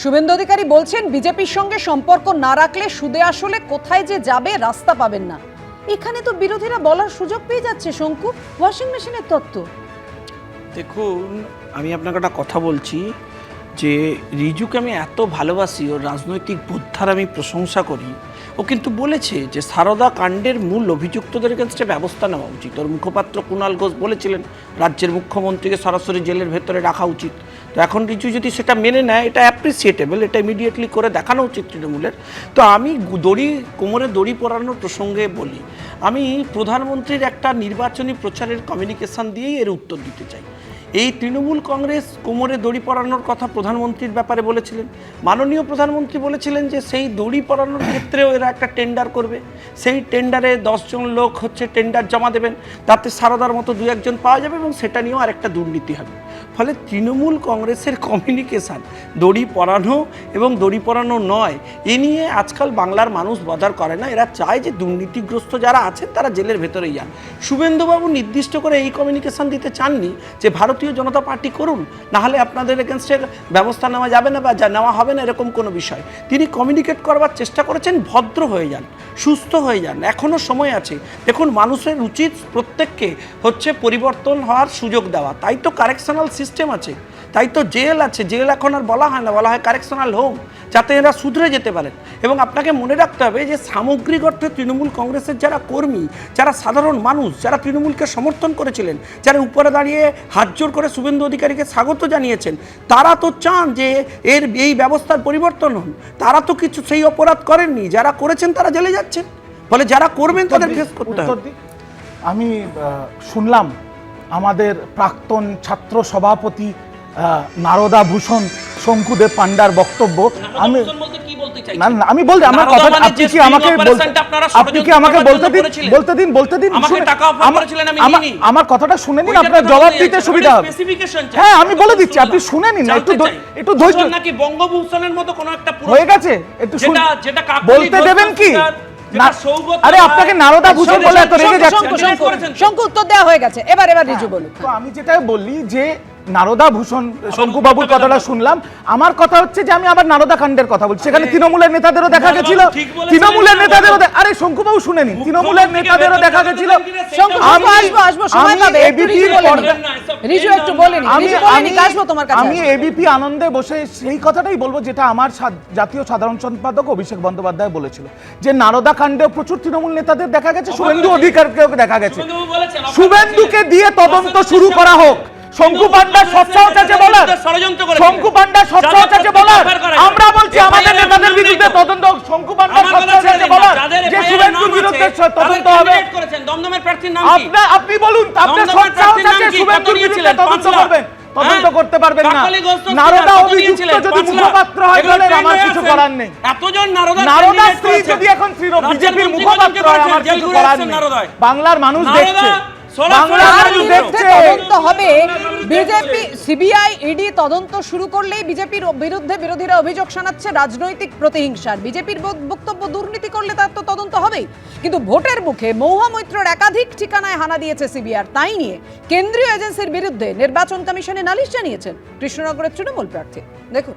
শুভেন্দু অধিকারী বলছেন, বিজেপির সঙ্গে সম্পর্ক না রাখলে সুদে আসলে কোথায় যে যাবে রাস্তা পাবেন না। এখানে তো বিরোধীরা বলার সুযোগ পেয়ে যাচ্ছে, শঙ্কু। ওয়াশিং মেশিনের তত্ত্ব। দেখুন, আমি আপনাকে একটা কথা বলছি যে রিজুকে আমি এত ভালোবাসি, ওর রাজনৈতিক বোদ্ধার আমি প্রশংসা করি। ও কিন্তু বলেছে যে সারদা কাণ্ডের মূল অভিযুক্তদের এগেনস্টে ব্যবস্থা নেওয়া উচিত। ওর মুখপাত্র কুণাল ঘোষ বলেছিলেন, রাজ্যের মুখ্যমন্ত্রীকে সরাসরি জেলের ভেতরে রাখা উচিত। তো এখন রিজু যদি সেটা মেনে নেয়, এটা অ্যাপ্রিসিয়েটেবল এটা ইমিডিয়েটলি করে দেখানো উচিত তৃণমূলের। তো আমি দড়ি, কোমরে দড়ি পরানোর প্রসঙ্গে বলি, আমি প্রধানমন্ত্রীর একটা নির্বাচনী প্রচারের কমিউনিকেশন দিয়েই এর উত্তর দিতে চাই। এই তৃণমূল কংগ্রেস কোমরে দড়ি পরানোর কথা প্রধানমন্ত্রীর ব্যাপারে বলেছিলেন। মাননীয় প্রধানমন্ত্রী বলেছিলেন যে সেই দড়ি পরানোর ক্ষেত্রেও এরা একটা টেন্ডার করবে। সেই টেন্ডারে দশজন লোক হচ্ছে টেন্ডার জমা দেবেন। তাতে সারদার মতো দু একজন পাওয়া যাবে এবং সেটা নিয়েও আরেকটা দুর্নীতি হবে। ফলে তৃণমূল কংগ্রেসের কমিউনিকেশান, দড়ি পরানো এবং দড়ি পরানো নয়, এ নিয়ে আজকাল বাংলার মানুষ বাজার করে না। এরা চায় যে দুর্নীতিগ্রস্ত যারা আছেন তারা জেলের ভেতরেই যান। শুভেন্দুবাবু নির্দিষ্ট করে এই কমিউনিকেশান দিতে চাননি যে ভারতীয় জনতা পার্টি করুন, নাহলে আপনাদের এগেনস্টে ব্যবস্থা নেওয়া যাবে না বা যা নেওয়া হবে না এরকম কোনো বিষয়। তিনি কমিউনিকেট করবার চেষ্টা করেছেন, ভদ্র হয়ে যান, সুস্থ হয়ে যান এখনও সময় আছে। দেখুন, মানুষের উচিত প্রত্যেককে হচ্ছে পরিবর্তন হওয়ার সুযোগ দেওয়া। তাই তো কারেকশনাল সিস্টেম আছে। তাই তো জেল আছে জেল এখন আর বলা হয় না বলা হয় কারেকশনাল হোম যাতে এরা শুধরে যেতে পারেন এবং আপনাকে মনে রাখতে হবে যে সামগ্রিক অর্থে তৃণমূল কংগ্রেসের যারা কর্মী যারা সাধারণ মানুষ যারা তৃণমূলকে সমর্থন করেছিলেন যারা উপরে দাঁড়িয়ে হাত জোর করে শুভেন্দু অধিকারীকে স্বাগত জানিয়েছেন তারা তো চান যে এর এই ব্যবস্থার পরিবর্তন হন তারা তো কিছু সেই অপরাধ করেননি যারা করেছেন তারা জেলে যাচ্ছেন। ফলে যারা করবেন তাদের ফেস করতে হবে। আমি শুনলাম আমাদের প্রাক্তন ছাত্র সভাপতি নারদা ভূষণ শঙ্কুদেব পান্ডার বক্তব্য। আমি না না, আমি বলতে আমার কথা মানে আপনি কি আমাকে বল- আপনি কি আমাকে বলতে দিন বলতে দিন বলতে দিন আমাকে টাকা offer করেছিলেন, আমি নিইনি। আমার কথাটা শুনে নিন আপনার জবাব দিতে সুবিধা হবে। হ্যাঁ আমি বলে দিচ্ছি আপনি শুনে নিন একটু একটু ধৈর্য নাকি বঙ্গভূষণের মতো কোনো একটা? হয়ে গেছে একটু শুন- যেটা যেটা কাকলি বলতে দেবেন কি? না আরে আপনাকে নারদা ভূষণ বলে এত রেগে শোনো, যাচ্ছেন শঙ্কু? উত্তর দেওয়া হয়ে গেছে। এবার এবার রিজু বলুন। তো আমি যেটা বললি যে নারদা ভূষণ শঙ্কু বাবুর কথাটা শুনলাম। আমার কথা হচ্ছে যে আমি আবার নারদা কাণ্ডের কথা বলছি। সেখানে তৃণমূলের নেতাদেরও দেখা গেছিল। তৃণমূলের নেতাদেরও আরে শঙ্কু বাবু শুনে নিন। তৃণমূলের নেতাদেরও দেখা গেছিল। আমি-। এবিপি আনন্দে বসে সেই কথাটাই বলব যেটা আমার জাতীয় সাধারণ সম্পাদক অভিষেক বন্দ্যোপাধ্যায় বলেছিল। যে নারদা কাণ্ডে প্রচুর তৃণমূল নেতাদের দেখা গেছে শুভেন্দু। অধিকারকেও দেখা গেছে। শুভেন্দুকে দিয়ে তদন্ত শুরু করা হোক। শঙ্কু পান্ডা আছে বলার। শঙ্কু পান্ডা আছে বলার। আমরা বলছি আমাদের নেতাদের বিরুদ্ধে তদন্ত শঙ্কু পান্ডা দিন, বলার। যে শুভেন্দুর বিরুদ্ধে তদন্ত হবে। দমদমের প্রার্থীর নাম কি? আপনার আপনি বলুন কি? শুভেন্দুর বিরুদ্ধে তদন্ত করবেন? তদন্ত হ্যাঁ? করতে পারবেন না। নারদা অভিযুক্ত যদি মুখপাত্র হয় তাহলে আমার কিছু করার নেই। এতজন নারদা নারদা স্ত্রী যদি এখন বিজেপির মুখপাত্র হয় আমার কিছু করার নেই। বাংলার মানুষ দেখছে। তদন্ত হবে। বিজেপি সিবিআই ইডি তদন্ত শুরু করলেই বিজেপির বিরুদ্ধে বিরোধীরা অভিযোগ শোনাচ্ছে রাজনৈতিক প্রতিহিংসার। বিজেপির বক্তব্য দুর্নীতি করলে তার তো তদন্ত হবেই। কিন্তু ভোটের মুখে মৌহা মৈত্রর একাধিক ঠিকানায় হানা দিয়েছে সিবিআর। তাই নিয়ে কেন্দ্রীয় এজেন্সির বিরুদ্ধে নির্বাচন কমিশনে নালিশ জানিয়েছেন কৃষ্ণনগরের তৃণমূল প্রার্থী। দেখুন।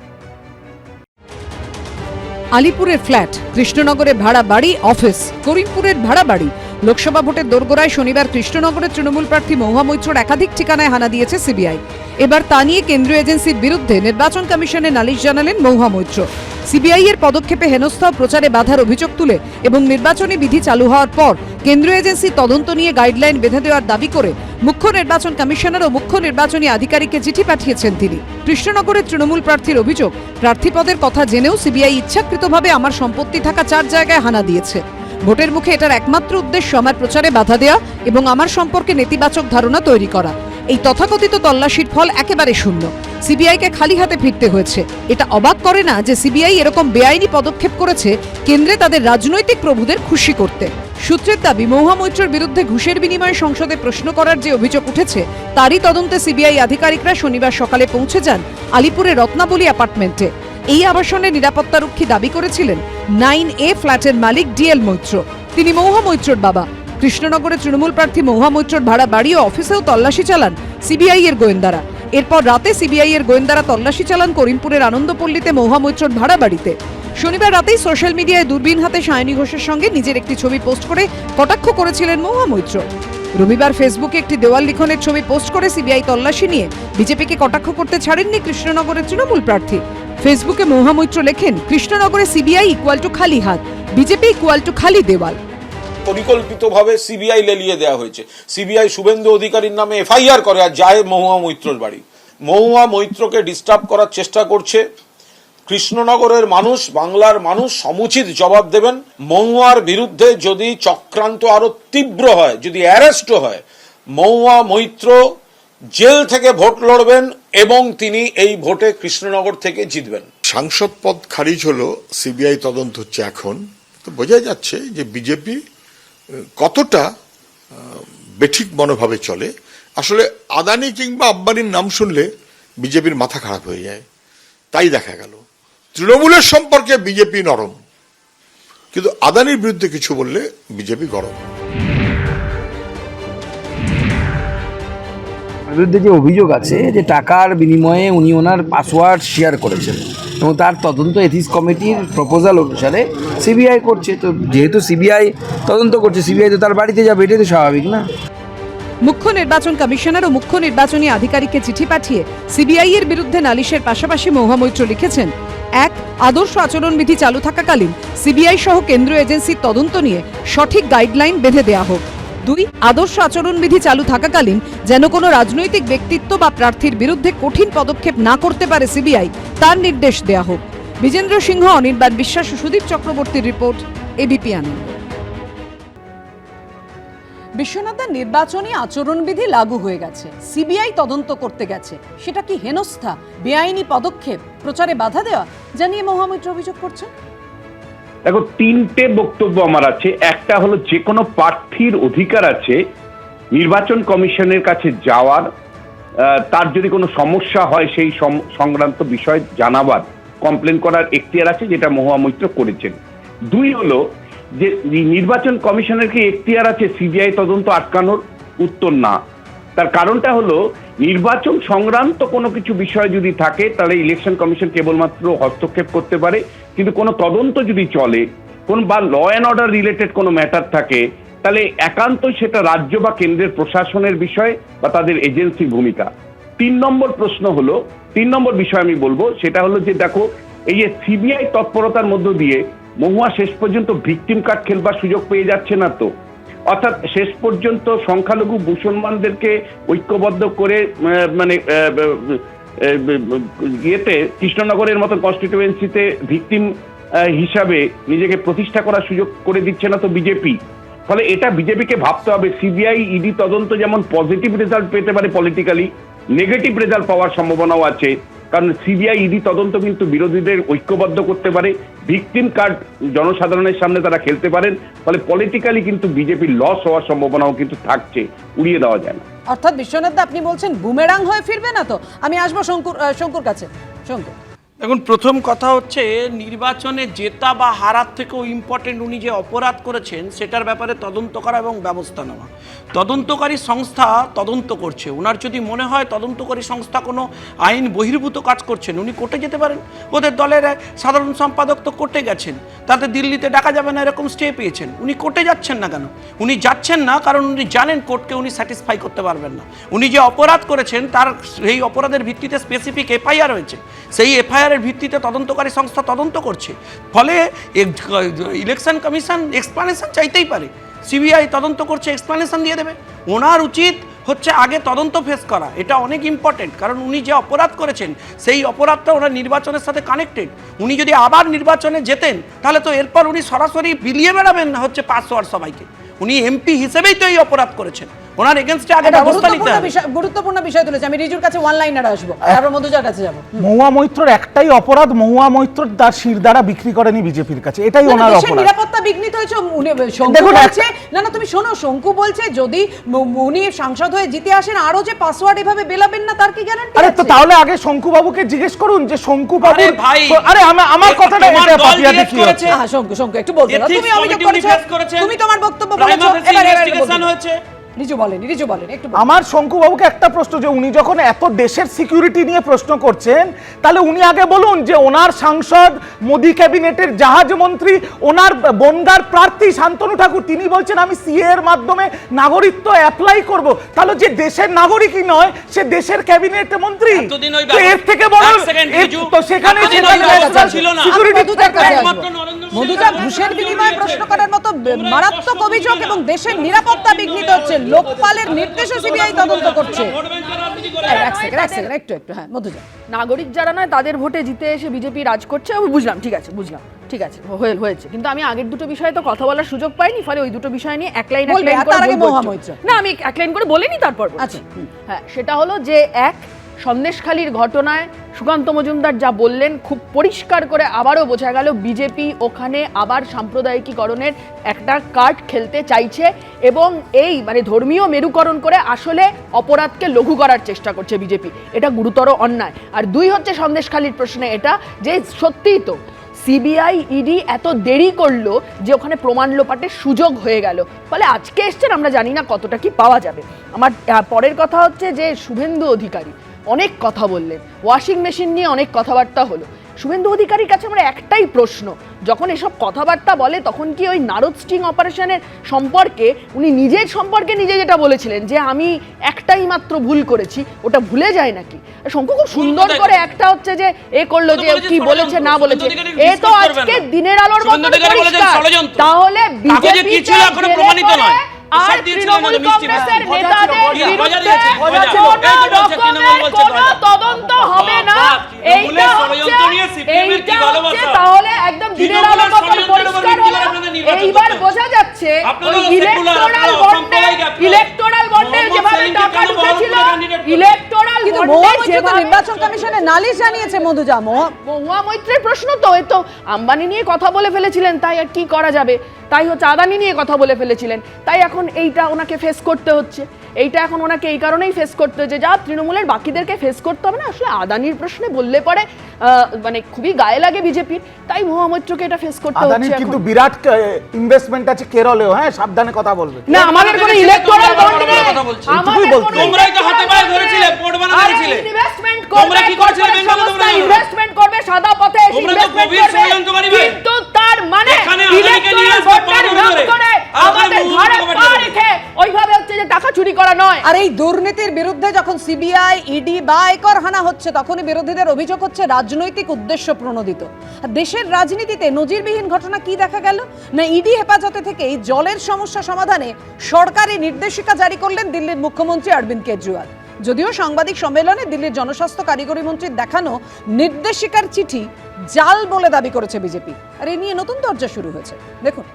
আলিপুরের ফ্ল্যাট কৃষ্ণনগরে ভাড়া বাড়ি অফিস করিমপুরের ভাড়া বাড়ি লোকসভা ভোটের দোরগোড়ায় শনিবার কৃষ্ণনগরের তৃণমূল প্রার্থী মহুয়া মৈত্রর একাধিক ঠিকানায় হানা দিয়েছে সিবিআই। এবার তা নিয়ে কেন্দ্রীয় এজেন্সির বিরুদ্ধে নির্বাচন কমিশনে নালিশ জানালেন মহুয়া মৈত্র। সিবিআই এর পদক্ষেপে হেনস্থা প্রচারে বাধার অভিযোগ তুলে এবং নির্বাচনী বিধি চালু হওয়ার পর কেন্দ্রীয় এজেন্সি তদন্ত নিয়ে গাইডলাইন বেঁধে দেওয়ার দাবি করে মুখ্য নির্বাচন কমিশনার ও মুখ্য নির্বাচনী আধিকারিককে চিঠি পাঠিয়েছেন তিনি। কৃষ্ণনগরের তৃণমূল প্রার্থীর অভিযোগ প্রার্থী পদের কথা জেনেও সিবিআই ইচ্ছাকৃতভাবে আমার সম্পত্তি থাকা চার জায়গায় হানা দিয়েছে। ভোটের মুখে এটার একমাত্র উদ্দেশ্য আমার প্রচারে বাধা দেওয়া এবং আমার সম্পর্কে নেতিবাচক ধারণা তৈরি করা। এই তথাকথিত তল্লাশির ফল একেবারে শূন্য। সিবিআইকে খালি হাতে ফিরতে হয়েছে। এটা অবাক করে না যে সিবিআই এরকম বেআইনি পদক্ষেপ করেছে কেন্দ্রে তাদের রাজনৈতিক প্রভুদের খুশি করতে। সূত্রের দাবি মহুয়া মৈত্রর বিরুদ্ধে ঘুষের বিনিময়ে সংসদে প্রশ্ন করার যে অভিযোগ উঠেছে, তারই তদন্তে সিবিআই আধিকারিকরা শনিবার সকালে পৌঁছে যান আলিপুরের রত্নাবলী অ্যাপার্টমেন্টে। এই আবাসনে নিরাপত্তারক্ষী দাবি করেছিলেন নাইন এ ফ্ল্যাটের মালিক ডিএল মৈত্র। তিনি মৌহা মৈত্রর বাবা। কৃষ্ণনগরের তৃণমূল প্রার্থী মৌহা মৈত্রর ভাড়া বাড়ি ও অফিসেও তল্লাশি চালান সিবিআই এর গোয়েন্দারা। এরপর রাতে সিবিআই এর গোয়েন্দারা তল্লাশি চালান করিমপুরের আনন্দপল্লীতে মৌহা মৈত্রর ভাড়া বাড়িতে। শনিবার রাতেই সোশ্যাল মিডিয়ায় দূরবীন হাতে সায়নী ঘোষের সঙ্গে নিজের একটি ছবি পোস্ট করে কটাক্ষ করেছিলেন মৌহা মৈত্র। রবিবার ফেসবুকে একটি দেওয়াল লিখনের ছবি পোস্ট করে সিবিআই তল্লাশি নিয়ে বিজেপিকে কটাক্ষ করতে ছাড়েননি কৃষ্ণনগরের তৃণমূল প্রার্থী। ফেসবুকে মহুয়া মৈত্র লেখেন, কৃষ্ণনগরে সিবিআই ইকুয়াল টু খালি হাত, বিজেপি ইকুয়াল টু খালি দেওয়াল। পরিকল্পিতভাবে সিবিআই লেলিয়ে দেওয়া হয়েছে। সিবিআই শুভেন্দু অধিকারীর নামে এফআইআর করে আর যায় মহুয়া মৈত্রর বাড়ি। মহুয়া মৈত্রকে ডিস্টার্ব করার চেষ্টা করছে। কৃষ্ণনগরের মানুষ, বাংলার মানুষ সমুচিত জবাব দেবেন। মহুয়ার বিরুদ্ধে যদি চক্রান্ত আরও তীব্র হয়, যদি অ্যারেস্টও হয়, মহুয়া মৈত্র জেল থেকে ভোট লড়বেন এবং তিনি এই ভোটে কৃষ্ণনগর থেকে জিতবেন। সাংসদ পদ খারিজ হলো, সিবিআই তদন্ত হচ্ছে এখন। তো বোঝা যাচ্ছে যে বিজেপি কতটা বেঠিক মনোভাবে চলে। আসলে আদানি কিংবা আব্বানির নাম শুনলে বিজেপির মাথা খারাপ হয়ে যায়। তাই দেখা গেল, তৃণমূলের সম্পর্কে বিজেপি নরম। কিন্তু আদানির বিরুদ্ধে কিছু বললে বিজেপি গরম। বিরুদ্ধে যে অভিযোগ আছে যে টাকার বিনিময়ে উনি ওনার পাসওয়ার্ড শেয়ার করেছেন এবং তার তদন্ত এথিক্স কমিটির প্রপোজাল অনুসারে সিবিআই করছে। তো যেহেতু সিবিআই তদন্ত করছে, সিবিআই তো তার বাড়িতে যাবে, এটাই তো স্বাভাবিক না? মুখ্য নির্বাচন কমিশনার ও মুখ্য নির্বাচনী আধিকারিককে চিঠি পাঠিয়ে সিবিআই এর বিরুদ্ধে নালিশের পাশাপাশি মহামৈত্র লিখেছেন, এক, আদর্শ আচরণবিধি চালু থাকাকালীন সিবিআই সহ কেন্দ্রীয় এজেন্সির তদন্ত নিয়ে সঠিক গাইডলাইন বেঁধে দেয়া হোক। দুই, আদর্শ আচরণবিধি চালু থাকাকালীন যেন কোনো রাজনৈতিক ব্যক্তিত্ব বা প্রার্থীর বিরুদ্ধে কঠিন পদক্ষেপ না করতে পারে সিবিআই, তার নির্দেশ দেয়া হোক। বিজেন্দ্র সিংহ, অনির্বাণ বিশ্বাস সুদীপ চক্রবর্তীর রিপোর্ট এবিপি আনন্দ। বিশ্বনাথের নির্বাচনী আচরণবিধি লাগু হয়ে গেছে। সিবিআই তদন্ত করতে গেছে। সেটা কি হেনস্থা, বেআইনি পদক্ষেপ, প্রচারে বাধা দেওয়া, জানিয়ে মহামিত্র অভিযোগ করছেন? দেখো, তিনটে বক্তব্য আমার আছে। একটা হলো, যে কোনো প্রার্থীর অধিকার আছে নির্বাচন কমিশনের কাছে যাওয়ার তার যদি কোনো সমস্যা হয়, সেই সংক্রান্ত বিষয় জানাবার কমপ্লেন করার এখতিয়ার আছে, যেটা মহুয়া মৈত্র করেছেন। দুই হলো, যে নির্বাচন কমিশনের কি এখতিয়ার আছে? সিবিআই তদন্ত আটকানোর উত্তর না। তার কারণটা হলো, নির্বাচন সংক্রান্ত কোনো কিছু বিষয় যদি থাকে, তাহলে ইলেকশন কমিশন কেবলমাত্র হস্তক্ষেপ করতে পারে। কিন্তু কোনো তদন্ত যদি চলে, কোন বা ল অ্যান্ড অর্ডার রিলেটেড কোনো ম্যাটার থাকে, তাহলে একান্তই সেটা রাজ্য বা কেন্দ্রের প্রশাসনের বিষয় বা তাদের এজেন্সির ভূমিকা। তিন নম্বর প্রশ্ন হলো, তিন নম্বর বিষয় আমি বলব, সেটা হলো যে দেখো, এই যে সিবিআই তৎপরতার মধ্য দিয়ে মহুয়া শেষ পর্যন্ত ভিকটিম কার্ড খেলবার সুযোগ পেয়ে যাচ্ছে না তো। অর্থাৎ শেষ পর্যন্ত সংখ্যালঘু মুসলমানদেরকে ঐক্যবদ্ধ করে মানে ইয়েতে কৃষ্ণনগরের মতো কনস্টিটিউয়েন্সিতে ভিকটিম হিসাবে নিজেকে প্রতিষ্ঠা করার সুযোগ করে দিচ্ছে না তো বিজেপি। ফলে এটা বিজেপিকে ভাবতে হবে। সিবিআই, ইডি তদন্ত যেমন পজিটিভ রেজাল্ট পেতে পারে পলিটিক্যালি নেগেটিভ রেজাল্ট পাওয়ার সম্ভাবনাও আছে। কারণ সিবিআই, ইডি তদন্ত কিন্তু বিরোধীদের ঐক্যবদ্ধ করতে পারে। ভিকটিম কার্ড জনসাধারণের সামনে তারা খেলতে পারেন। ফলে পলিটিক্যালি কিন্তু বিজেপির লস হওয়ার সম্ভাবনাও কিন্তু থাকছে। উড়িয়ে দেওয়া যায় না। অর্থাৎ বিশ্বনাথ আপনি বলছেন বুমেরাং হয়ে ফিরবে না তো? আমি আসব শঙ্কুর শঙ্কুর কাছে। শঙ্কুর দেখুন প্রথম কথা হচ্ছে, নির্বাচনে জেতা বা হারার থেকেও ইম্পর্টেন্ট উনি যে অপরাধ করেছেন, সেটার ব্যাপারে তদন্ত করা এবং ব্যবস্থা নেওয়া। তদন্তকারী সংস্থা তদন্ত করছে। ওনার যদি মনে হয় তদন্তকারী সংস্থা কোনো আইন বহির্ভূত কাজ করছেন, উনি কোর্টে যেতে পারেন। ওদের দলের সাধারণ সম্পাদক তো কোর্টে গেছেন। তাতে দিল্লিতে ডাকা যাবে না, এরকম স্টে পেয়েছেন। উনি কোর্টে যাচ্ছেন না কেন? উনি যাচ্ছেন না, কারণ উনি জানেন কোর্টকে উনি স্যাটিসফাই করতে পারবেন না। উনি যে অপরাধ করেছেন, তার সেই অপরাধের ভিত্তিতে স্পেসিফিক এফআইআর হয়েছে। সেই এফআইআর এর ভিত্তিতে তদন্তকারী সংস্থা তদন্ত করছে। ফলে ইলেকশন কমিশন এক্সপ্লানেশন চাইতেই পারে। সিবিআই তদন্ত করছে এক্সপ্লানেশন দিয়ে দেবে। ওনার উচিত হচ্ছে আগে তদন্ত ফেস করা। এটা অনেক ইম্পর্টেন্ট কারণ উনি যে অপরাধ করেছেন, সেই অপরাধটা ওনার নির্বাচনের সাথে কানেক্টেড উনি যদি আবার নির্বাচনে যেতেন তাহলে তো এরপর উনি সরাসরি বিলিয়ে বেড়াবেন হচ্ছে পাস হওয়ার সবাইকে। উনি এমপি হিসেবেই তো এই অপরাধ করেছেন। ওনার আগে ব্যবস্থা নিতে হবে। গুরুত্বপূর্ণ বিষয় তুলেছে। আমি রিজুর কাছে ওয়ান লাইনার আসব। তারপর মধুজার কাছে যাব। মহুয়া মৈত্রর একটাই অপরাধ মহুয়া মৈত্র তার শির দ্বারা বিক্রি করেনি বিজেপির কাছে। এটাই ওনার অপরাধ। নিরাপত্তা বিঘ্নিত হয়েছে শঙ্কু বলছে না না তুমি শোনো শঙ্কু বলছে যদি উনি সাংসদ হয়ে জিতে আসেন আরও যে পাসওয়ার্ড এভাবে বেলাবেন না তার কি গ্যারান্টি আরে তো তাহলে আগে শঙ্কু বাবুকে জিজ্ঞেস করুন যে শঙ্কু বাবু আরে ভাই, আমার কথাটা এটা করেছে। হচ্ছে? হ্যাঁ শঙ্কু শঙ্কু একটু বলতে তুমি অভিযোগ করেছ তুমি তোমার বক্তব্য বলেছ এবার। হয়েছে। রিজু বলেন রিজু বলেন একটু বলেন। আমার শঙ্কুবাবুকে একটা প্রশ্ন যে উনি যখন এত দেশের সিকিউরিটি নিয়ে প্রশ্ন করছেন তাহলে উনি আগে বলুন যে ওনার সাংসদ মোদি ক্যাবিনেটের জাহাজ মন্ত্রী ওনার বনগার প্রার্থী শান্তনু ঠাকুর তিনি বলছেন আমি সিএ এর মাধ্যমে নাগরিকত্ব অ্যাপ্লাই করব তাহলে যে দেশের নাগরিকই নয় সে দেশের ক্যাবিনেট মন্ত্রী তো এর থেকে বড়। তো সেখানে। আসব। মধুজা ঘুষের বিনিময়ে প্রশ্ন করার মতো মারাত্মক অভিযোগ এবং দেশের নিরাপত্তা বিঘ্নিত হচ্ছে লোকপালের নির্দেশে সিবিআই তদন্ত করছে। একটু একটু হ্যাঁ মধুজা। নাগরিক যারা নয় তাদের ভোটে জিতে এসে বিজেপি রাজ করছে। বুঝলাম ঠিক আছে বুঝলাম ঠিক আছে হয়ে- হয়েছে। কিন্তু আমি আগের দুটো বিষয়ে তো কথা বলার সুযোগ পাইনি ফলে ওই দুটো বিষয় নিয়ে এক লাইন এক করে। না আমি এক লাইন করে বলিনি তারপর আচ্ছা, হ্যাঁ সেটা হলো যে এক সন্দেশখালীর ঘটনায় সুকান্ত মজুমদার যা বললেন খুব পরিষ্কার করে আবারও বোঝা গেল বিজেপি ওখানে আবার সাম্প্রদায়িকীকরণের একটা কার্ড খেলতে চাইছে এবং এই মানে ধর্মীয় মেরুকরণ করে আসলে অপরাধকে লঘু করার চেষ্টা করছে বিজেপি। এটা গুরুতর অন্যায়। আর দুই হচ্ছে সন্দেশখালীর প্রশ্নে এটা, যে সত্যিই তো সিবিআই, ইডি এত দেরি করল যে ওখানে প্রমাণ লোপাটের সুযোগ হয়ে গেল। ফলে আজকে এসছেন, আমরা জানি না কতটা কি পাওয়া যাবে। আমার পরের কথা হচ্ছে যে শুভেন্দু অধিকারী অনেক কথা বললেন। ওয়াশিং মেশিন নিয়ে অনেক কথাবার্তা হলো। শুভেন্দু অধিকারীর কাছে আমরা একটাই প্রশ্ন যখন এসব কথাবার্তা বলে তখন কি ওই নারদ স্টিং অপারেশনের সম্পর্কে উনি নিজের সম্পর্কে নিজে যেটা বলেছিলেন যে আমি একটাই মাত্র ভুল করেছি ওটা ভুলে যায় নাকি? শঙ্কু খুব সুন্দর করে একটা হচ্ছে যে এ করল যে কি বলেছে না বলেছে। এ তো আজকে দিনের আলোর। তাহলে বিজেপি এখনও প্রমাণিত নয়। আর তৃণমূল কংগ্রেসের নেতাদের বিরুদ্ধে কোনো রকমের কোনো তদন্ত হবে না। এইটা হচ্ছে ষড়যন্ত্র নিয়ে CPM এর কি এইটা হচ্ছে তাহলে একদম দিনের আলো মতন পরিষ্কার হলো এইবার বোঝা যাচ্ছে ইলেকটোরাল বন্ডে ইলেকটোরাল বন্ডে যেভাবে টাকা কেন বহরমপুরে ঢুকেছিল candidate করলেন? ইলেকটোরাল কিন্তু বন্ডে মহামৈত্র তো নির্বাচন কমিশনে নালিশ জানিয়েছে মধুজা মহুয়া মৈত্রের প্রশ্ন তো এ তো আম্বানি নিয়ে কথা বলে ফেলেছিলেন তাই আর কি করা যাবে তাই হচ্ছে আদানি নিয়ে কথা বলে ফেলেছিলেন তাই এখন এইটা ওনাকে ফেস করতে হচ্ছে এইটা এখন ওনাকে এই কারণেই ফেস করতে হচ্ছে যা তৃণমূলের বাকিদেরকে ফেস করতে হবে না আসলে আদানির প্রশ্নে বললে পরে মানে খুবই গায়ে লাগে বিজেপির তাই মহামৈত্রকে এটা ফেস করতে হচ্ছে কিন্তু বিরাট ইনভেস্টমেন্ট আছে কেরলেও হ্যাঁ সাবধানে কথা বলবে না আমাদের কোনো ইলেকটোরাল বন্ড নেই কথা বলছো। আমাদের এইটুকুই বলতে। তোমরাই তো হাতে electoral ধরেছিলে, bond নেই। ইনভেস্টমেন্ট investment তোমরা কি করছিলে বেঙ্গল তোমরা? ইনভেস্টমেন্ট করবে সাদা পথে এসে তো করবে। কিন্তু তার মানে এখানে আদানিকে নিয়ে electoral আসবে bond এর পাড় নাম ধরে। করে আর ওখানে আমাদের মুখ ঘাড়ে কভার পা দেবে। রেখে ওইভাবে হচ্ছে যে টাকা চুরি করা নয়। আর এই দুর্নীতির বিরুদ্ধে যখন সিবিআই, ইডি বা আয়কর হানা হচ্ছে, তখনই বিরোধীদের অভিযোগ হচ্ছে রাজনৈতিক উদ্দেশ্য প্রণোদিত। দেশের রাজনীতিতে নজিরবিহীন ঘটনা কি দেখা গেল? না ইডি হেফাজতে থেকেই জলের সমস্যা সমাধানে সরকারি নির্দেশিকা জারি করলেন দিল্লির মুখ্যমন্ত্রী অরবিন্দ কেজরিওয়াল। যদিও সাংবাদিক সম্মেলনে দিল্লির জনস্বাস্থ্য কারিগরি মন্ত্রীর দেখানো নির্দেশিকার চিঠি জাল বলে দাবি করেছে বিজেপি। আর এই নিয়ে নতুন দরজা শুরু হয়েছে। দেখুন।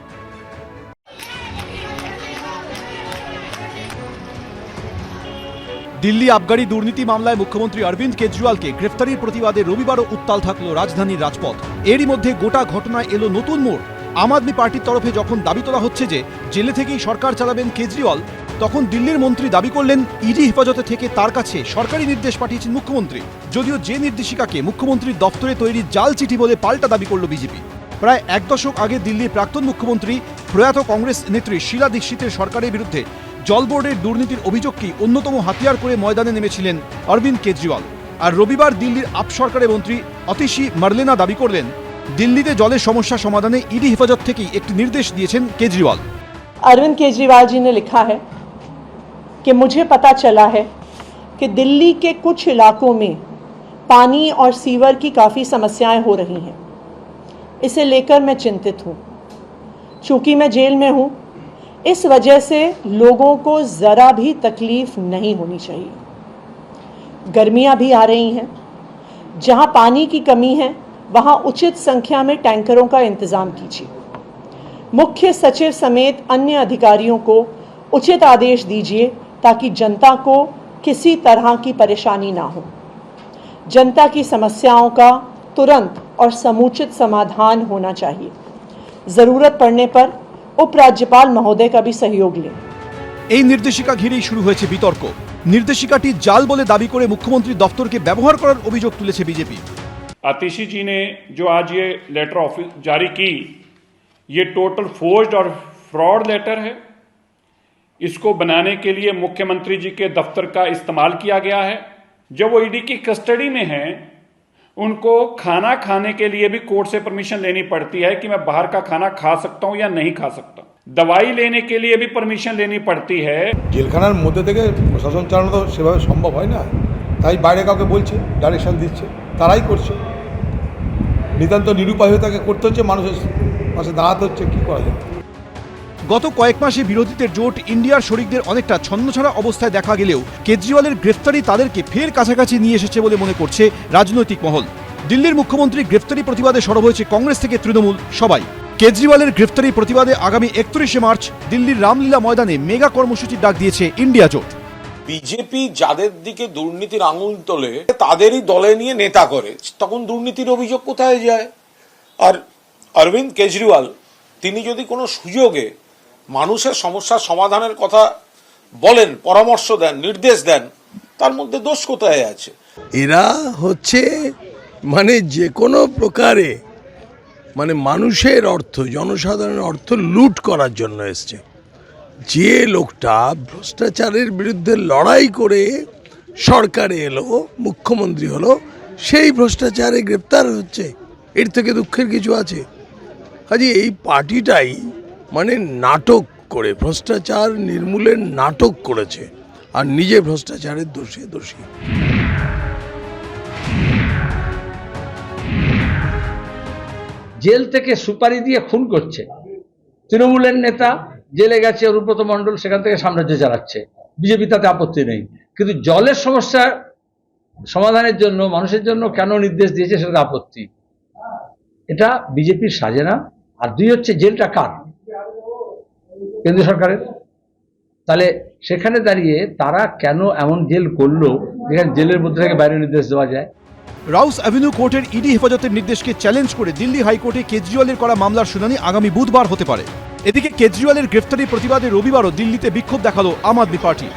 দিল্লি আবগারি দুর্নীতি মামলায় মুখ্যমন্ত্রী অরবিন্দ কেজরিওয়ালকে গ্রেফতারির প্রতিবাদে রবিবারও উত্তাল থাকল রাজধানীর রাজপথ। এরই মধ্যে গোটা ঘটনায় এলো নতুন মোড়। আম আদমি পার্টির তরফে যখন দাবি তোলা হচ্ছে যে জেলে থেকেই সরকার চালাবেন কেজরিওয়াল, তখন দিল্লির মন্ত্রী দাবি করলেন, ইডি হেফাজতে থেকে তার কাছে সরকারি নির্দেশ পাঠিয়েছেন মুখ্যমন্ত্রী। যদিও যে নির্দেশিকাকে মুখ্যমন্ত্রীর দপ্তরে তৈরি জাল চিঠি বলে পাল্টা দাবি করল বিজেপি। প্রায় এক দশক আগে দিল্লির প্রাক্তন মুখ্যমন্ত্রী, প্রয়াত কংগ্রেস নেত্রী শীলা দীক্ষিতের সরকারের বিরুদ্ধে জল বোর্ডের দুর্নীতির অভিযোগকেই অন্যতম হাতিয়ার করে ময়দানে নেমেছিলেন অরবিন্দ কেজরিওয়াল আর রবিবার দিল্লির আপ সরকারের মন্ত্রী অতিশি মার্লেনা দাবি করলেন দিল্লিতে জলের সমস্যা সমাধানে ইডি হেফাজত থেকেই একটি নির্দেশ দিয়েছেন কেজরিওয়াল अरविंद केजरीवाल जी ने लिखा है कि मुझे पता चला है कि दिल्ली के कुछ इलाकों में पानी और सीवर की काफ़ी समस्याएं हो रही हैं इसे लेकर मैं चिंतित हूँ चूँकि मैं जेल में हूँ इस वजह से लोगों को ज़रा भी तकलीफ़ नहीं होनी चाहिए। गर्मियाँ भी आ रही हैं। जहाँ पानी की कमी है, वहाँ उचित संख्या में टैंकरों का इंतज़ाम कीजिए। मुख्य सचिव समेत अन्य अधिकारियों को उचित आदेश दीजिए ताकि जनता को किसी तरह की परेशानी ना हो। जनता की समस्याओं का तुरंत और समुचित समाधान होना चाहिए। ज़रूरत पड़ने पर उपराज्यपाल महोदय का भी सहयोग लें এই নির্দেশিকা ঘিরেই শুরু হয়েছে বিতর্ক নির্দেশিকাটি জাল বলে দাবি করে মুখ্যমন্ত্রীর দপ্তরকে ব্যবহার করার অভিযোগ তুলেছে বিজেপি आतिशी जी ने जो आज ये लेटर ऑफिस जारी की ये टोटल फोर्ज्ड और फ्रॉड लेटर है इसको बनाने के लिए मुख्यमंत्री जी के दफ्तर का इस्तेमाल किया गया है जब वो ईडी की कस्टडी में हैं उनको खाना खाने के लिए भी कोर्ट से परमिशन लेनी पड़ती है कि मैं बाहर का खाना खा सकता हूं या नहीं खा सकता दवाई लेने के लिए भी परमिशन लेनी पड़ती है জেলখানার মধ্যে থেকে প্রশাসন চালানো তো সেভাবে সম্ভব হয় না তাই বাইরে কাউকে বলছে ডাইরেকশন দিচ্ছে তারাই করছে নিতান্ত নিরুপায় হয়ে তাকে করতে হচ্ছে মানুষের পাশে দাঁড়াতে হচ্ছে কী করা যায় গত কয়েক মাসে বিরোধীদের জোট ইন্ডিয়ার শরিকদের অনেকটা ছন্নছাড়া অবস্থায় দেখা গেলেও কেজরিওয়ালের গ্রেফতারি তাদেরকে ফের কাছাকাছি নিয়ে এসেছে বলে মনে করছে রাজনৈতিক মহল। দিল্লির মুখ্যমন্ত্রী গ্রেফতারি প্রতিবাদে সরব হয়েছে কংগ্রেস থেকে তৃণমূল, সবাই। কেজরিওয়ালের গ্রেফতারি প্রতিবাদে আগামী একত্রিশে মার্চ দিল্লির রামলীলা ময়দানে মেগা কর্মসূচির ডাক দিয়েছে ইন্ডিয়া জোট। বিজেপি যাদের দিকে দুর্নীতির আঙুল তোলে, তাদেরই দলে নিয়ে নেতা করে, তখন দুর্নীতির অভিযোগ কোথায় যায়? আর অরবিন্দ কেজরিওয়াল, তিনি যদি কোনো সুযোগে মানুষের সমস্যার সমাধানের কথা বলেন, পরামর্শ দেন, নির্দেশ দেন, তার মধ্যে দোষ কোথায় আছে? এরা হচ্ছে মানে যে কোনো প্রকারে মানে মানুষের অর্থ, জনসাধারণের অর্থ লুট করার জন্য এসছে। যে লোকটা ভ্রষ্টাচারের বিরুদ্ধে লড়াই করে সরকারে এলো, মুখ্যমন্ত্রী হলো, সেই ভ্রষ্টাচারে গ্রেপ্তার হচ্ছে। এর থেকে দুঃখের কিছু আছে। কাজে এই পার্টিটাই মানে নাটক করে, ভ্রষ্টাচার নির্মূলের নাটক করেছে আর নিজে ভ্রষ্টাচারের দোষে দোষী। জেল থেকে সুপারি দিয়ে খুন করছে। তৃণমূলের নেতা জেলে গেছে, রূপত মণ্ডল সেখান থেকে সাম্রাজ্য চালাচ্ছে। বিজেপি তাতে আপত্তি নেই। কিন্তু জলের সমস্যা সমাধানের জন্য, মানুষের জন্য কেন নির্দেশ দিয়েছে সেটা আপত্তি? এটা বিজেপির সাজে না। আর দুই হচ্ছে জেলটা কার? কেন্দ্র সরকারের। তাহলে সেখানে দাঁড়িয়ে তারা কেন এমন জেল করল, যেখানে জেলের মধ্যে থেকে বাইরে নির্দেশ দেওয়া যায়? রাউস অ্যাভিনিউ কোর্টের ইডি হেফাজতের নির্দেশকে চ্যালেঞ্জ করে দিল্লি হাইকোর্টে কেজরিওয়ালের করা মামলার শুনানি আগামী বুধবার হতে পারে। এদিকে কেজরিওয়ালের গ্রেফতারির প্রতিবাদে রবিবারও দিল্লিতে বিক্ষোভ দেখাল আম আদমি পার্টি।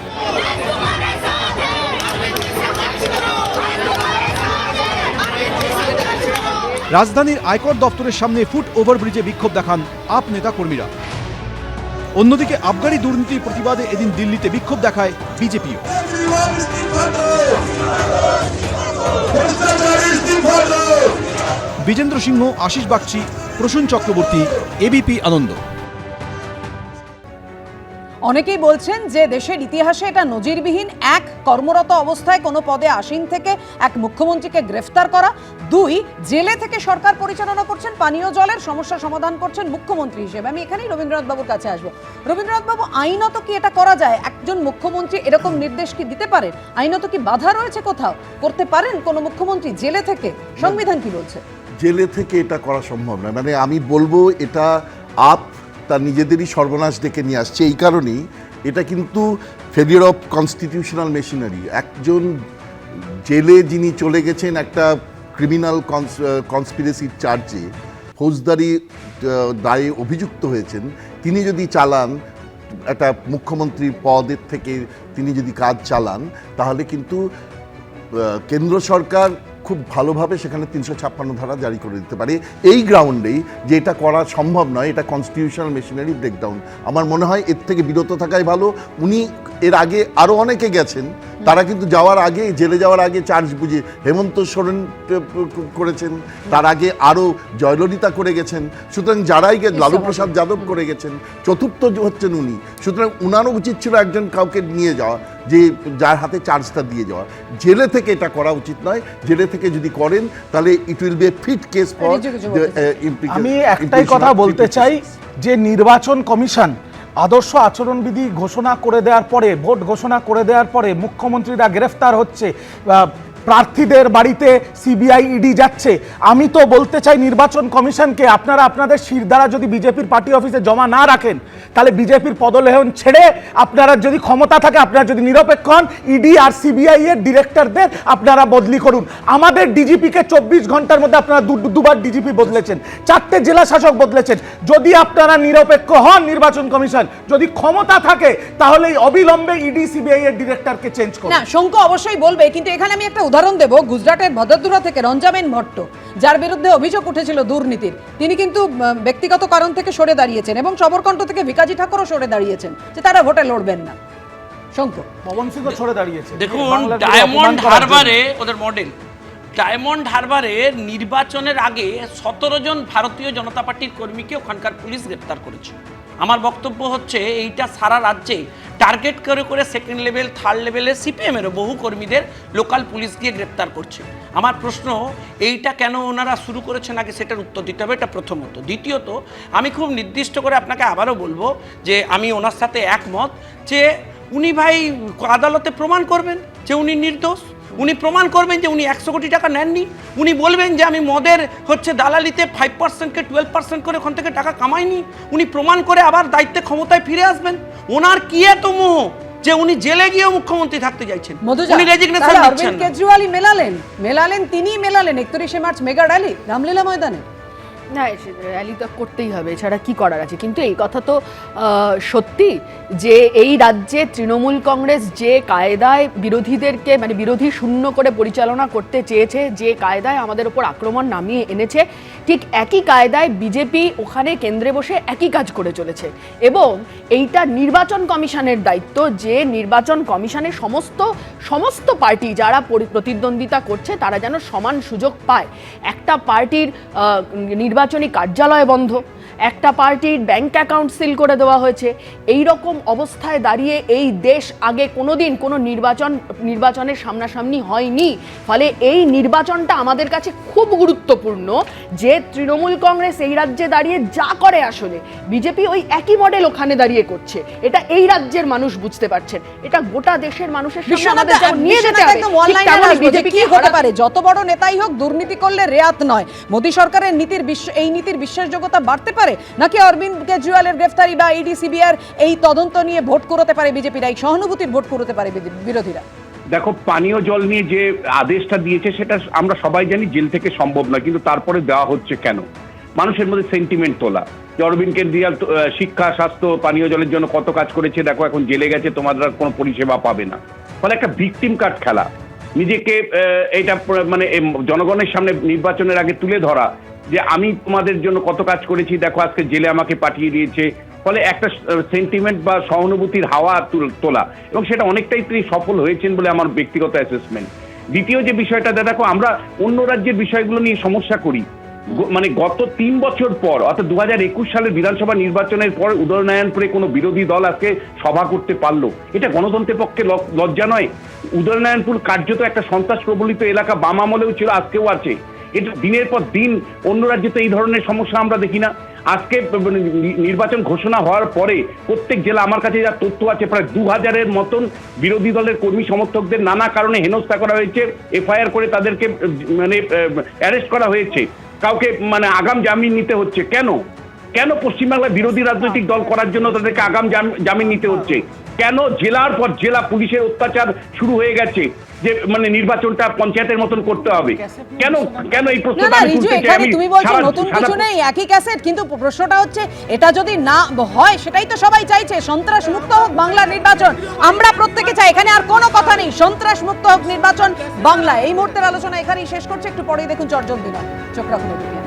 রাজধানীর আয়কর দপ্তরের সামনে ফুট ওভারব্রিজে বিক্ষোভ দেখান আপ নেতা কর্মীরা। অন্যদিকে আবগারি দুর্নীতির প্রতিবাদে এদিন দিল্লিতে বিক্ষোভ দেখায় বিজেপিও। বিজেন্দ্র সিংহ, আশিস বাগচি, প্রসূন চক্রবর্তী এবিপি আনন্দ। অনেকেই বলছেন যে দেশের ইতিহাসে এটা নজিরবিহীন এক কর্মরত অবস্থায় কোনো পদে আসীন থেকে এক মুখ্যমন্ত্রীকে গ্রেফতার করা। দুই, জেলে থেকে সরকার পরিচালনা করছেন, পানীয় জলের সমস্যা সমাধান করছেন মুখ্যমন্ত্রী হিসেবে। আমি এখানেই রবীন্দ্রনাথ বাবুর কাছে আসব। রবীন্দ্রনাথ বাবু আইনত কি এটা করা যায়? একজন মুখ্যমন্ত্রী এরকম নির্দেশ কি দিতে পারে? আইনত কি বাধা রয়েছে কোথাও? করতে পারেন কোনো মুখ্যমন্ত্রী জেলে থেকে? সংবিধান কি বলছে? জেলে থেকে এটা করা সম্ভব নয় মানে আমি বলব এটা আপ তার নিজেদেরই সর্বনাশ ডেকে নিয়ে আসছে। এই কারণেই এটা কিন্তু ফেলিয়ার অফ কনস্টিটিউশনাল মেশিনারি একজন জেলে যিনি চলে গেছেন একটা ক্রিমিনাল কনস্পিরেসির চার্জে ফৌজদারি দায়ে অভিযুক্ত হয়েছেন, তিনি যদি চালান, একটা মুখ্যমন্ত্রীর পদের থেকে তিনি যদি কাজ চালান, তাহলে কিন্তু কেন্দ্র সরকার খুব ভালোভাবে সেখানে তিনশো ছাপ্পান্ন ধারা জারি করে দিতে পারে। এই গ্রাউন্ডেই যে এটা করা সম্ভব নয় এটা কনস্টিটিউশনাল মেশিনারি ব্রেকডাউন আমার মনে হয় এর থেকে বিরত থাকাই ভালো। উনি এর আগে আরও অনেকে গেছেন তারা কিন্তু যাওয়ার আগে জেলে যাওয়ার আগে চার্জ বুঝে হেমন্ত সোরেন করেছেন তার আগে আরও জয়ললিতা করে গেছেন। সুতরাং যারাই গে লালু প্রসাদ যাদব করে গেছেন চতুর্থ হচ্ছেন উনি। সুতরাং উনারও উচিত ছিল একজন কাউকে নিয়ে যাওয়া। যে যার হাতে চার্জটা দিয়ে যাওয়া। জেলে থেকে এটা করা উচিত নয়। জেলে থেকে যদি করেন তাহলে it will be fit case for আমি একটাই কথা বলতে চাই যে নির্বাচন কমিশন আদর্শ আচরণবিধি ঘোষণা করে দেওয়ার পরে ভোট ঘোষণা করে দেওয়ার পরে মুখ্যমন্ত্রীরা গ্রেফতার হচ্ছে আহ, প্রার্থীদের বাড়িতে সিবিআই ইডি যাচ্ছে। আমি তো বলতে চাই নির্বাচন কমিশনকে, আপনারা আপনাদের শিরদারা যদি বিজেপির পার্টি অফিসে জমা না রাখেন, তাহলে বিজেপির পদলেহন ছেড়ে আপনারা যদি ক্ষমতা থাকে, আপনারা যদি নিরপেক্ষ হন, ইডি আর সিবিআই এর ডিরেক্টরদের আপনারা বদলি করুন। আমাদের ডিজিপিকে চব্বিশ ঘণ্টার মধ্যে আপনারা দু- দুবার ডিজিপি বদলেছেন, চারটে জেলা শাসক বদলেছেন। যদি আপনারা নিরপেক্ষ হন নির্বাচন কমিশন, যদি ক্ষমতা থাকে, তাহলে অবিলম্বে ইডি, সিবিআই এর ডিরেক্টরকে চেঞ্জ করুন। শঙ্কু অবশ্যই বলবে, কিন্তু এখানে আমি একটা উদাহরণ দেব গুজরাটের ভদরদুরা থেকে রঞ্জামেন ভট্ট যার বিরুদ্ধে অভিযোগ উঠেছিল দুর্নীতির। তিনি কিন্তু ব্যক্তিগত কারণ থেকে সরে দাঁড়িয়েছেন এবং সমরকণ্ঠ থেকে ভিকাজি ঠাকুরও সরে দাঁড়িয়েছেন যে তারা ভোটে লড়বেন না। শঙ্কর। পবন দাঁড়িয়েছে। দেখুন ডায়মন্ড। হারবারে ওদের মডেল ডায়মন্ড হারবারে নির্বাচনের আগে সতেরো জন ভারতীয় জনতা পার্টির কর্মীকে ওখানকার পুলিশ গ্রেপ্তার করেছে। আমার বক্তব্য হচ্ছে, এইটা সারা রাজ্যে টার্গেট করে করে সেকেন্ড লেভেল থার্ড লেভেলের সিপিএমেরও বহু কর্মীদের লোকাল পুলিশ গিয়ে গ্রেপ্তার করছে। আমার প্রশ্ন, এইটা কেন ওনারা শুরু করেছেন আগে? সেটার উত্তর দিতে হবে, এটা প্রথমত। দ্বিতীয়ত, আমি খুব নির্দিষ্ট করে আপনাকে আবারও বলব যে আমি ওনার সাথে একমত যে উনি ভাই আদালতে প্রমাণ করবেন যে উনি নির্দোষ। উনি প্রমাণ করবেন যে উনি একশো কোটি টাকা নেননি। উনি বলবেন যে আমি মদের হচ্ছে দালালিতে ফাইভ পার্সেন্টকে টুয়েলভ পার্সেন্ট করে ওখান থেকে টাকা কামাইনি। উনি প্রমাণ করে আবার দায়িত্বে ক্ষমতায় ফিরে আসবেন। ওনার কি এত মোহ যে উনি জেলে গিয়ে মুখ্যমন্ত্রী থাকতে চাইছেন? মধুজা উনি রেজিগনেশন দিচ্ছেন কেজরিওয়ালই মেলালেন। মেলালেন তিনিই মেলালেন। একত্রিশে মার্চ মেগা র্যালি রামলীলা ময়দানে। না র্যালি তো করতেই হবে এছাড়া কি করার আছে? কিন্তু এই কথা তো সত্যি যে এই রাজ্যে তৃণমূল কংগ্রেস যে কায়দায় বিরোধীদেরকে মানে বিরোধী শূন্য করে পরিচালনা করতে চেয়েছে যে কায়দায় আমাদের ওপর আক্রমণ নামিয়ে এনেছে ঠিক একই কায়দায় বিজেপি ওখানে কেন্দ্রে বসে একই কাজ করে চলেছে। এবং এইটা নির্বাচন কমিশনের দায়িত্ব যে নির্বাচন কমিশনের সমস্ত সমস্ত পার্টি যারা প্রতিদ্বন্দ্বিতা করছে তারা যেন সমান সুযোগ পায়। একটা পার্টির আহ, নির্বাচনী কার্যালয় বন্ধ। একটা পার্টির ব্যাংক অ্যাকাউন্ট সিল করে দেওয়া হয়েছে। এই রকম অবস্থায় দাঁড়িয়ে এই দেশ আগে কোনোদিন কোনো নির্বাচন নির্বাচনের সামনাসামনি হয়নি। ফলে এই নির্বাচনটা আমাদের কাছে খুব গুরুত্বপূর্ণ যে তৃণমূল কংগ্রেস এই রাজ্যে দাঁড়িয়ে যা করে আসলে বিজেপি ওই একই মডেল ওখানে দাঁড়িয়ে করছে। এটা এই রাজ্যের মানুষ বুঝতে পারছেন। এটা গোটা দেশের মানুষের নিয়ে যেতে হবে বিজেপি কি হতে পারে? যত বড় নেতাই হোক দুর্নীতি করলে রেয়াত নয়। মোদী সরকারের নীতির বিশ্ব এই নীতির বিশ্বাসযোগ্যতা বাড়তে পারে? নাকি অরবিন্দ কেজরিওয়ালের গ্রেফতারি বা ইডি সিবিআর এই তদন্ত নিয়ে ভোট করতে পারে বিজেপিরা? এই সহানুভূতির ভোট করতে পারে বিরোধীরা। দেখো, পানীয় জল নিয়ে যে আদেশটা দিয়েছে, সেটা আমরা সবাই জানি জেল থেকে সম্ভব নয়, কিন্তু তারপরে দেওয়া হচ্ছে কেন? মানুষের মধ্যে সেন্টিমেন্ট তোলা। যে অরবিন্দ কেজরিওয়াল শিক্ষা, স্বাস্থ্য, পানীয় জলের জন্য কত কাজ করেছে, দেখো, এখন জেলে গেছে, তোমাদের কোনো পরিষেবা পাবে না। ফলে একটা ভিকটিম কার্ড খেলা। নিজেকে এটা মানে জনগণের সামনে নির্বাচনের আগে তুলে ধরা যে আমি তোমাদের জন্য কত কাজ করেছি, দেখো আজকে জেলে আমাকে পাঠিয়ে দিয়েছে। ফলে একটা সেন্টিমেন্ট বা সহানুভূতির হাওয়া তোলা এবং সেটা অনেকটাই তিনি সফল হয়েছেন বলে আমার ব্যক্তিগত অ্যাসেসমেন্ট দ্বিতীয় যে বিষয়টা দেখো, আমরা অন্য রাজ্যের বিষয়গুলো নিয়ে সমস্যা করি। মানে গত তিন বছর পর, অর্থাৎ দু হাজার একুশ সালের বিধানসভা নির্বাচনের পর উদয়নারায়ণপুরে কোনো বিরোধী দল আজকে সভা করতে পারল। এটা গণতন্ত্রের পক্ষে লজ্জা নয়। উদয়নারায়ণপুর কার্যত একটা সন্ত্রাস প্রবলিত এলাকা বাম আমলেও ছিল, আজকেও আছে। এটা দিনের পর দিন অন্য রাজ্যে তো এই ধরনের সমস্যা আমরা দেখি না। আজকে মানে নির্বাচন ঘোষণা হওয়ার পরে প্রত্যেক জেলা আমার কাছে যা তথ্য আছে, প্রায় দু হাজারের মতন বিরোধী দলের কর্মী সমর্থকদের নানা কারণে হেনস্থা করা হয়েছে। এফআইআর করে তাদেরকে মানে অ্যারেস্ট করা হয়েছে। কাউকে মানে আগাম জামিন নিতে হচ্ছে। কেন? কেন পশ্চিমবাংলায় বিরোধী রাজনৈতিক দল করার জন্য তাদেরকে আগাম জামিন নিতে হচ্ছে? কেন জেলার পর জেলা পুলিশের অত্যাচার শুরু হয়ে গেছে? যে মানে নির্বাচনটা পঞ্চায়েতের মতন করতে হবে। কেন কেন এই প্রশ্নটা আমি তুলতে চাই? আমি তুমি বলছো নতুন কিছু নেই একই ক্যাসেট কিন্তু প্রশ্নটা হচ্ছে এটা যদি না হয় সেটাই তো সবাই চাইছে সন্ত্রাস মুক্ত হোক বাংলার নির্বাচন। আমরা প্রত্যেকে চাই এখানে আর কোনো কথা নেই সন্ত্রাস মুক্ত হোক নির্বাচন বাংলা। এই মুহূর্তের আলোচনা এখানেই শেষ করছে একটু পরেই দেখুন চর্জন দিন চোখ রাখুন।